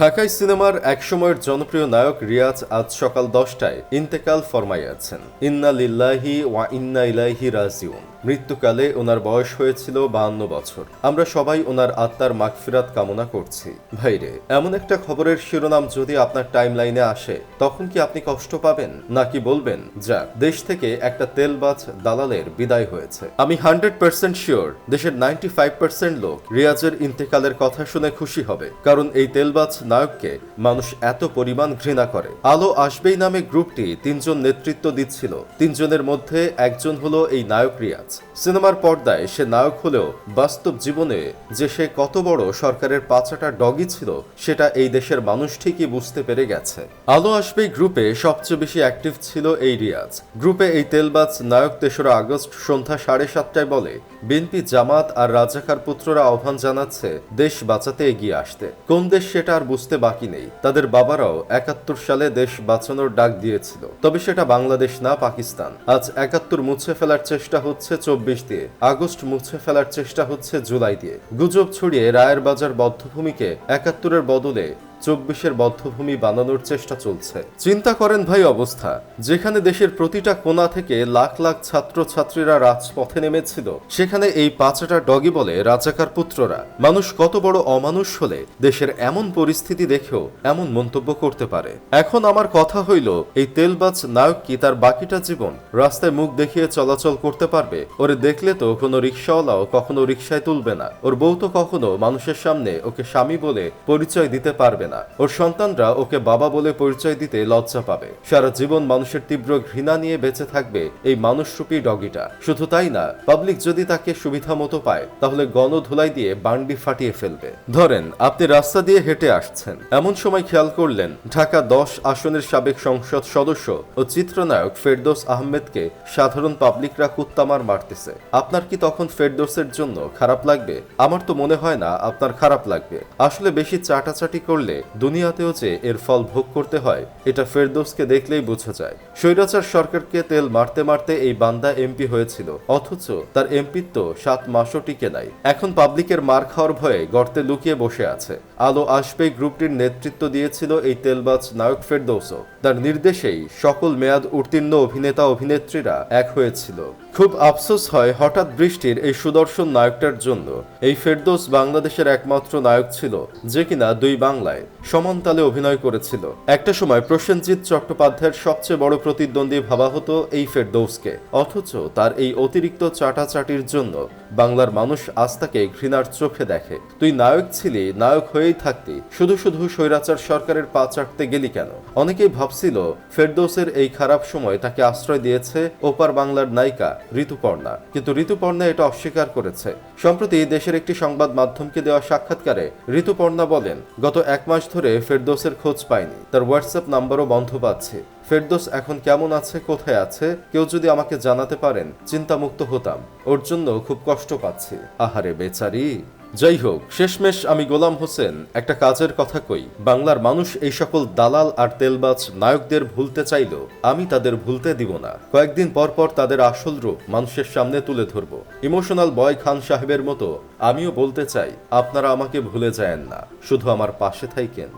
ঢাকায় সিনেমার একসময়ের জনপ্রিয় নায়ক রিয়াজ আজ সকাল দশটায় ইন্তেকাল ফরমাইয়াছেন। ইন্না লিল্লাহি ওয়া ইন্না ইলাহি রাজিউন। মৃত্যুকালে ওনার বয়স হয়েছিল বাহান্ন বছর। আমরা সবাই ওনার আত্মার মাগফিরাত কামনা করছি। ভাইরে, এমন একটা খবরের শিরোনাম যদি আপনার টাইম লাইনে আসে, তখন কি আপনি কষ্ট পাবেন? নাকি বলবেন, যাক, দেশ থেকে একটা তেলবাজ দালালের বিদায় হয়েছে। আমি হান্ড্রেড পার্সেন্ট শিওর, দেশের নাইনটি ফাইভ পার্সেন্ট লোক রিয়াজের ইন্তেকালের কথা শুনে খুশি হবে। কারণ এই তেলবাজ নায়ককে মানুষ এত পরিমাণ ঘৃণা করে। আলো আসবেই নামে গ্রুপটি তিনজন নেতৃত্ব দিচ্ছিল। তিনজনের মধ্যে একজন হলো এই নায়ক রিয়াজ। সিনেমার পর্দায় সে নায়ক হলেও বাস্তব জীবনে যে সে কত বড় সরকারের পাচাটা ডগি ছিল, সেটা এই দেশের মানুষ ঠিকই বুঝতে পেরে গেছে। আলো আসবেই গ্রুপে সবচেয়ে বেশি অ্যাক্টিভ ছিল এই রিয়াজ। গ্রুপে এই তেলবাজ নায়ক তেসরা আগস্ট সন্ধ্যা সাড়ে সাতটায় বলে, বিএনপি জামাত আর রাজাকার পুত্ররা আহ্বান জানাচ্ছে, দেশ বাঁচাতে এগিয়ে আসতে। কোন দেশ সেটা আর বুঝতে বাকি নেই। তাদের বাবারাও একাত্তর সালে দেশ বাঁচানোর ডাক দিয়েছিল। তবে সেটা বাংলাদেশ না, পাকিস্তান। আজ একাত্তর মুছে ফেলার চেষ্টা হচ্ছে চব্বিশ দিয়ে আগস্ট মুছে ফেলার চেষ্টা হচ্ছে জুলাই দিয়ে গুজব ছড়িয়ে রায়ের বাজার বদ্ধভূমিকে একাত্তরের বদলে চব্বিশের বদ্ধভূমি বানানোর চেষ্টা চলছে। চিন্তা করেন ভাই অবস্থা। যেখানে দেশের প্রতিটা কোণা থেকে লাখ লাখ ছাত্র ছাত্রীরা রাজপথে নেমেছিল, সেখানে এই পাঁচটা ডগি বলে রাজাকার পুত্ররা। মানুষ কত বড় অমানুষ হলে দেশের এমন পরিস্থিতি দেখেও এমন মন্তব্য করতে পারে। এখন আমার কথা হইল, এই তেলবাজ নায়ক কি তার বাকিটা জীবন রাস্তায় মুখ দেখিয়ে চলাচল করতে পারবে? ওরে দেখলে তো কোনো রিক্সাওয়ালাও কখনো রিক্সায় তুলবে না। ওর বউ তো কখনো মানুষের সামনে ওকে স্বামী বলে পরিচয় দিতে পারবে না। ওর সন্তানরা ওকে বাবা বলে পরিচয় দিতে লজ্জা পাবে। সারা জীবন মানুষের তীব্র ঘৃণা নিয়ে বেঁচে থাকবে এই মানুষরূপী ডগিটা। শুধু তাই না, পাবলিক যদি তাকে সুবিধা মতো পায়, তাহলে গণধুলাই দিয়ে বান্ডি ফাটিয়ে ফেলবে। ধরেন, আপনি রাস্তা দিয়ে হেঁটে আসছেন। এমন সময় খেয়াল করলেন, ঢাকা দশ আসনের সাবেক সংসদ সদস্য ও চিত্রনায়ক ফেরদোস আহমেদকে সাধারণ পাবলিকরা কুত্তামার মারতেছে। আপনার কি তখন ফেরদোসের জন্য খারাপ লাগবে? আমার তো মনে হয় না আপনার খারাপ লাগবে। আসলে বেশি চাটাচাটি করলে দুনিয়াতেও যে এর ফল ভোগ করতে হয়, এটা ফেরদৌসকে দেখলেই বোঝা যায়। স্বৈরাচার সরকারকে তেল মারতে মারতে এই বান্দা এমপি হয়েছিল, অথচ তার এমপিত্ব সাত মাসও টিকে নাই। এখন পাবলিকের মার খাওয়ার ভয়ে গর্তে লুকিয়ে বসে আছে। আলো আসবে গ্রুপটির নেতৃত্ব দিয়েছিল এই তেলবাজ নায়ক ফেরদৌসও। তার নির্দেশেই সকল মেয়াদ উত্তীর্ণ অভিনেতা অভিনেত্রীরা এক হয়েছিল। খুব আফসোস হয় হঠাৎ বৃষ্টির এই সুদর্শন নায়কটার জন্য। এই ফেরদোস বাংলাদেশের একমাত্র নায়ক ছিল, যে কিনা দুই বাংলায় সমানতালে অভিনয় করেছিল। একটা সময় প্রসেনজিৎ চট্টোপাধ্যায়ের সবচেয়ে বড় প্রতিদ্বন্দ্বী ভাবা হতো এই ফেরদৌসকে। অথচ তার এই অতিরিক্ত চাটাচাটির জন্য বাংলার মানুষ আজ তাকে ঘৃণার চোখে দেখে। তুই নায়ক ছিলি, নায়ক হয়েই থাকতি। শুধু শুধু স্বৈরাচার সরকারের পা চাটতে গেলি কেন? অনেকেই ভাবছিল, ফেরদৌসের এই খারাপ সময় তাকে আশ্রয় দিয়েছে ওপার বাংলার নায়িকা ঋতুপর্ণা। কিন্তু ঋতুপর্ণা এটা অস্বীকার করেছে। সম্প্রতি দেশের একটি সংবাদ মাধ্যমকে দেওয়া সাক্ষাৎকারে ঋতুপর্ণা বলেন, গত এক মাস ধরে ফেরদৌসের খোঁজ পাইনি। তার হোয়াটসঅ্যাপ নাম্বারও বন্ধ পাচ্ছে। ফেরদোস এখন কেমন আছে, কোথায় আছে, কেউ যদি আমাকে জানাতে পারেন, চিন্তামুক্ত হতাম। ওর জন্য খুব কষ্ট পাচ্ছি। আহারে বেচারি। যাই হোক, শেষমেশ আমি গোলাম হোসেন, একটা কাজের কথা কই। বাংলার মানুষ এই সকল দালাল আর তেলবাজ নায়কদের ভুলতে চাইলেও আমি তাদের ভুলতে দিব না। কয়েকদিন পর পর তাদের আসল রূপ মানুষের সামনে তুলে ধরব। ইমোশনাল বয় খান সাহেবের মতো আমিও বলতে চাই, আপনারা আমাকে ভুলে যায়েন না। শুধু আমার পাশে থাইকেন।